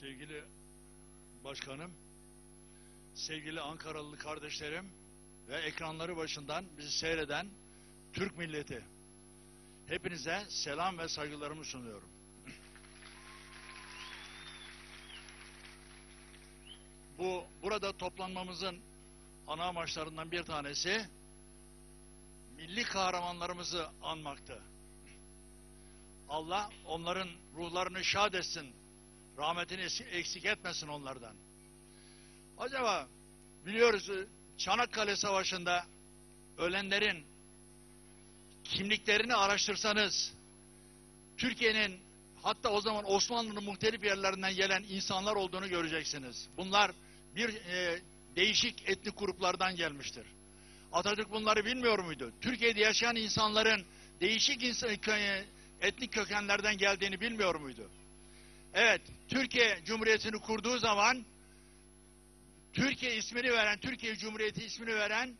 Sevgili başkanım, sevgili Ankaralı kardeşlerim ve ekranları başından bizi seyreden Türk milleti. Hepinize selam ve saygılarımı sunuyorum. Bu burada toplanmamızın ana amaçlarından bir tanesi milli kahramanlarımızı anmaktı. Allah onların ruhlarını şad etsin, rahmetini eksik etmesin onlardan. Acaba biliyoruz Çanakkale Savaşı'nda ölenlerin kimliklerini araştırsanız Türkiye'nin hatta o zaman Osmanlı'nın muhtelif yerlerinden gelen insanlar olduğunu göreceksiniz. Bunlar bir e, değişik etnik gruplardan gelmiştir. Atatürk bunları bilmiyor muydu? Türkiye'de yaşayan insanların değişik insan, etnik kökenlerden geldiğini bilmiyor muydu? Evet, Türkiye Cumhuriyeti'ni kurduğu zaman Türkiye ismini veren, Türkiye Cumhuriyeti ismini veren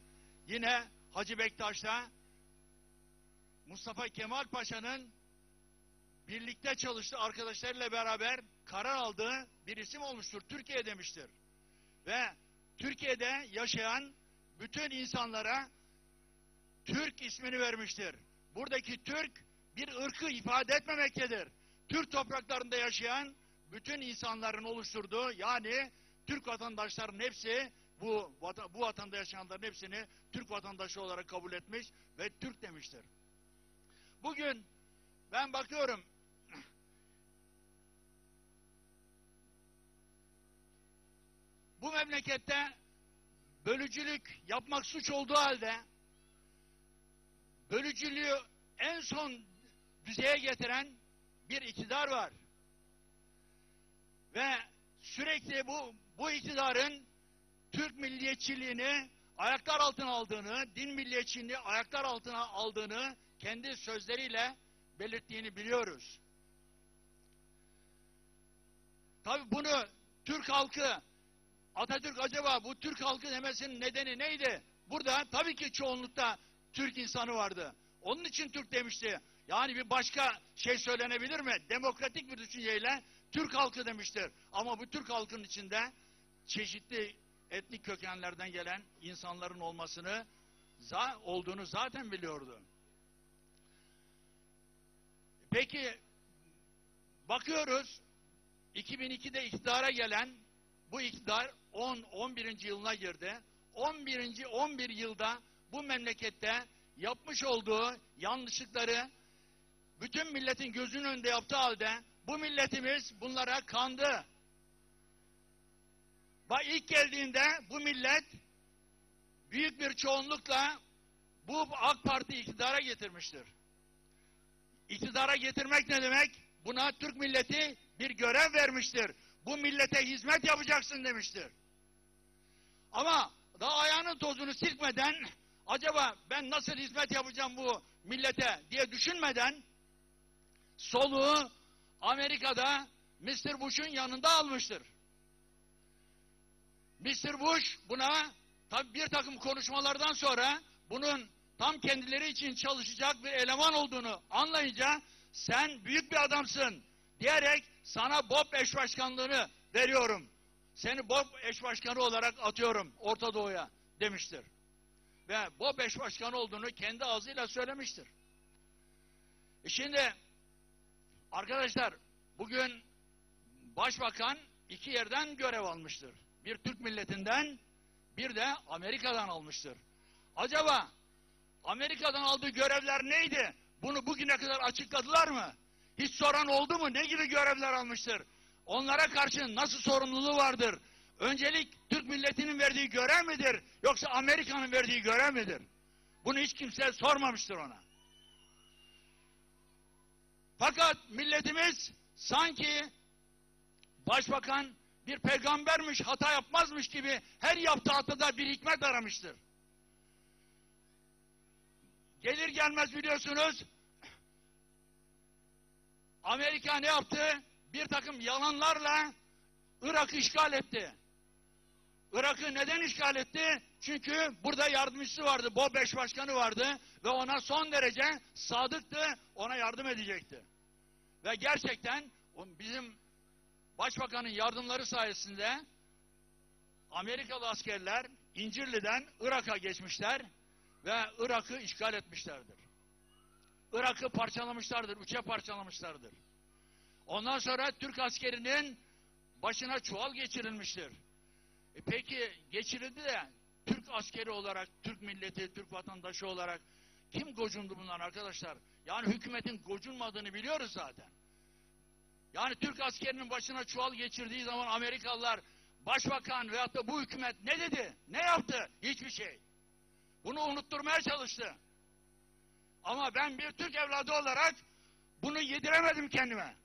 yine Hacı Bektaş'ta Mustafa Kemal Paşa'nın birlikte çalıştığı arkadaşlarıyla beraber karar aldığı bir isim olmuştur. Türkiye demiştir. Ve Türkiye'de yaşayan bütün insanlara Türk ismini vermiştir. Buradaki Türk bir ırkı ifade etmemektedir. Türk topraklarında yaşayan bütün insanların oluşturduğu yani Türk vatandaşların hepsi bu, bu vatanda yaşayanların hepsini Türk vatandaşı olarak kabul etmiş ve Türk demiştir. Bugün ben bakıyorum bu memlekette bölücülük yapmak suç olduğu halde bölücülüğü en son düzeye getiren bir iktidar var. Ve sürekli bu bu iktidarın Türk milliyetçiliğini ayaklar altına aldığını, din milliyetçiliğini ayaklar altına aldığını kendi sözleriyle belirttiğini biliyoruz. Tabi bunu Türk halkı Atatürk acaba bu Türk halkı demesinin nedeni neydi? Burada tabii ki çoğunlukta Türk insanı vardı. Onun için Türk demişti. Yani bir başka şey söylenebilir mi? Demokratik bir düşünceyle Türk halkı demiştir. Ama bu Türk halkının içinde çeşitli etnik kökenlerden gelen insanların olmasını olduğunu zaten biliyordu. Peki bakıyoruz 2002'de iktidara gelen bu iktidar 10 11. yılına girdi. 11. 11 yılda bu memlekette yapmış olduğu yanlışlıkları bütün milletin gözünün önünde yaptığı halde bu milletimiz bunlara kandı. Bak ilk geldiğinde bu millet büyük bir çoğunlukla bu AK Parti iktidara getirmiştir. İktidara getirmek ne demek? Buna Türk milleti bir görev vermiştir. Bu millete hizmet yapacaksın demiştir. Ama daha ayağının tozunu silkmeden acaba ben nasıl hizmet yapacağım bu millete diye düşünmeden soluğu Amerika'da Mr. Bush'un yanında almıştır. Mr. Bush buna tabi bir takım konuşmalardan sonra bunun tam kendileri için çalışacak bir eleman olduğunu anlayınca sen büyük bir adamsın diyerek sana Bob eş başkanlığını veriyorum. Seni Bob eş başkanı olarak atıyorum Orta Doğu'ya demiştir. Ve Bob eş başkanı olduğunu kendi ağzıyla söylemiştir. E şimdi arkadaşlar bugün başbakan iki yerden görev almıştır. Bir Türk milletinden bir de Amerika'dan almıştır. Acaba Amerika'dan aldığı görevler neydi? Bunu bugüne kadar açıkladılar mı? Hiç soran oldu mu? Ne gibi görevler almıştır? Onlara karşı nasıl sorumluluğu vardır? Öncelik Türk milletinin verdiği görev midir? Yoksa Amerika'nın verdiği görev midir? Bunu hiç kimse sormamıştır ona. Fakat milletimiz sanki başbakan bir peygambermiş, hata yapmazmış gibi her yaptığı hatada bir hikmet aramıştır. Gelir gelmez biliyorsunuz Amerika ne yaptı? Bir takım yalanlarla Irak'ı işgal etti. Irak'ı neden işgal etti? Çünkü burada yardımcısı vardı, Bob Beş Başkanı vardı ve ona son derece sadıktı, ona yardım edecekti. Ve gerçekten bizim Başbakanın yardımları sayesinde Amerikalı askerler İncirli'den Irak'a geçmişler ve Irak'ı işgal etmişlerdir. Irak'ı parçalamışlardır, üçe parçalamışlardır. Ondan sonra Türk askerinin başına çuval geçirilmiştir. E peki geçirildi de Türk askeri olarak, Türk milleti, Türk vatandaşı olarak kim gocundu bunlar arkadaşlar? Yani hükümetin gocunmadığını biliyoruz zaten. Yani Türk askerinin başına çuval geçirdiği zaman Amerikalılar, başbakan veyahut da bu hükümet ne dedi? Ne yaptı? Hiçbir şey. Bunu unutturmaya çalıştı. Ama ben bir Türk evladı olarak bunu yediremedim kendime.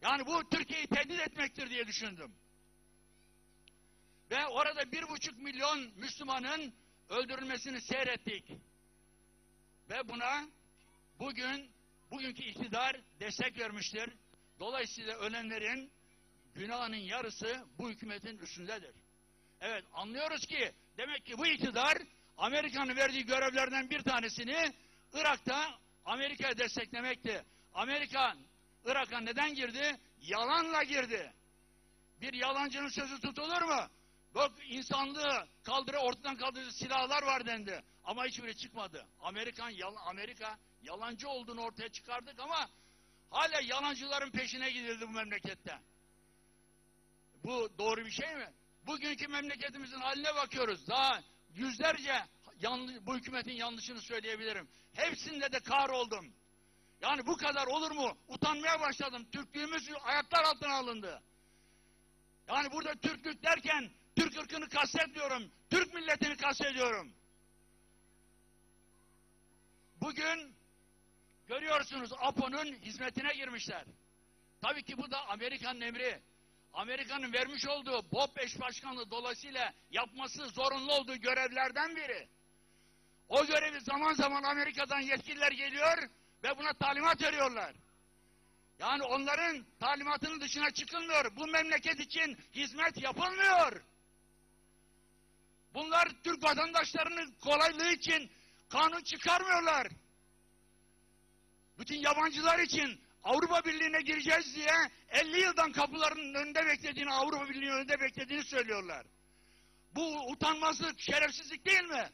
Yani bu Türkiye'yi tehdit etmektir diye düşündüm. Ve orada bir buçuk milyon Müslümanın öldürülmesini seyrettik. Ve buna bugün, bugünkü iktidar destek vermiştir. Dolayısıyla ölenlerin günahının yarısı bu hükümetin üstündedir. Evet anlıyoruz ki demek ki bu iktidar Amerika'nın verdiği görevlerden bir tanesini Irak'ta Amerika'ya desteklemekti. Amerika Irak'a neden girdi? Yalanla girdi. Bir yalancının sözü tutulur mu? Bak insanlığı kaldırı ortadan kaldırıcı silahlar var dendi. Ama hiçbiri çıkmadı. Amerikan yal Amerika yalancı olduğunu ortaya çıkardık ama hala yalancıların peşine gidildi bu memlekette. Bu doğru bir şey mi? Bugünkü memleketimizin haline bakıyoruz. Daha yüzlerce yanlış, bu hükümetin yanlışını söyleyebilirim. Hepsinde de kahroldum. Yani bu kadar olur mu? Utanmaya başladım. Türklüğümüz ayaklar altına alındı. Yani burada Türklük derken Türk ırkını kastetmiyorum. Türk milletini kastediyorum. Bugün görüyorsunuz APO'nun hizmetine girmişler. Tabii ki bu da Amerika'nın emri. Amerika'nın vermiş olduğu BOP eş başkanlığı dolayısıyla yapması zorunlu olduğu görevlerden biri. O görevi zaman zaman Amerika'dan yetkililer geliyor ve buna talimat veriyorlar. Yani onların talimatının dışına çıkılmıyor. Bu memleket için hizmet yapılmıyor. Bunlar Türk vatandaşlarının kolaylığı için kanun çıkarmıyorlar. Bütün yabancılar için Avrupa Birliği'ne gireceğiz diye 50 yıldan kapılarının önünde beklediğini, Avrupa Birliği'nin önünde beklediğini söylüyorlar. Bu utanmazlık, şerefsizlik değil mi?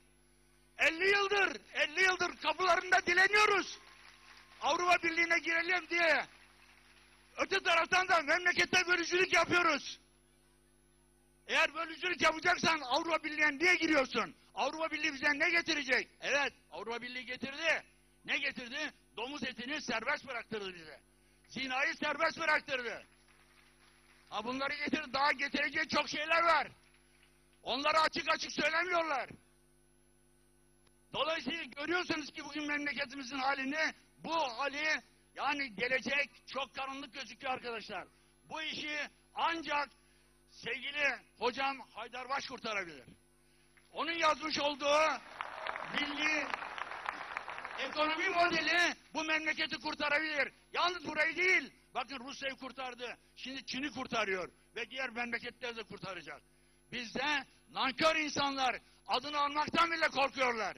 50 yıldır, 50 yıldır kapılarında dileniyoruz. Avrupa Birliği'ne girelim diye. Öte taraftan da memlekette bölücülük yapıyoruz. Eğer bölücülük yapacaksan Avrupa Birliği'ne niye giriyorsun? Avrupa Birliği bize ne getirecek? Evet, Avrupa Birliği getirdi. Ne getirdi? Domuz etini serbest bıraktırdı bize. Zinayı serbest bıraktırdı. Ha bunları getirdi. Daha getireceği çok şeyler var. Onları açık açık söylemiyorlar. Dolayısıyla görüyorsunuz ki bugün memleketimizin halini, bu hali yani gelecek çok karanlık gözüküyor arkadaşlar. Bu işi ancak sevgili hocam Haydar Baş kurtarabilir. Onun yazmış olduğu milli ekonomi modeli bu memleketi kurtarabilir. Yalnız burayı değil. Bakın Rusya'yı kurtardı. Şimdi Çin'i kurtarıyor. Ve diğer memleketleri de kurtaracak. Bizde nankör insanlar adını almaktan bile korkuyorlar.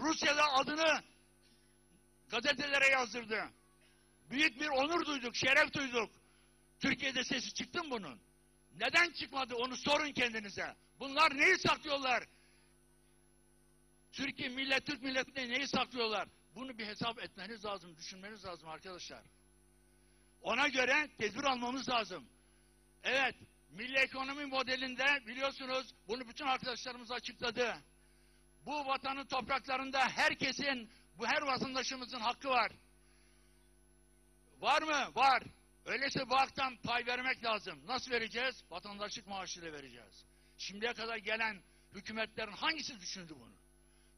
Rusya'da adını gazetelere yazdırdı. Büyük bir onur duyduk, şeref duyduk. Türkiye'de sesi çıktı mı bunun? Neden çıkmadı onu sorun kendinize. Bunlar neyi saklıyorlar? Türkiye millet, Türk milletinde neyi saklıyorlar? Bunu bir hesap etmeniz lazım, düşünmeniz lazım arkadaşlar. Ona göre tedbir almamız lazım. Evet, milli ekonomi modelinde biliyorsunuz bunu bütün arkadaşlarımız açıkladı. Bu vatanın topraklarında herkesin, bu her vatandaşımızın hakkı var. Var mı? Var. Öyleyse bu haktan pay vermek lazım. Nasıl vereceğiz? Vatandaşlık maaşıyla vereceğiz. Şimdiye kadar gelen hükümetlerin hangisi düşündü bunu?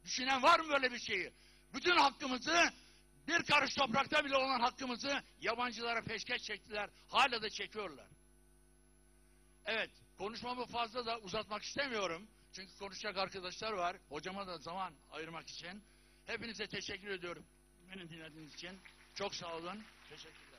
Düşünen var mı böyle bir şeyi? Bütün hakkımızı bir karış toprakta bile olan hakkımızı yabancılara peşkeş çektiler. Hala da çekiyorlar. Evet, konuşmamı fazla da uzatmak istemiyorum. Çünkü konuşacak arkadaşlar var. Hocama da zaman ayırmak için. Hepinize teşekkür ediyorum. Beni dinlediğiniz için. Çok sağ olun. Teşekkür ederim.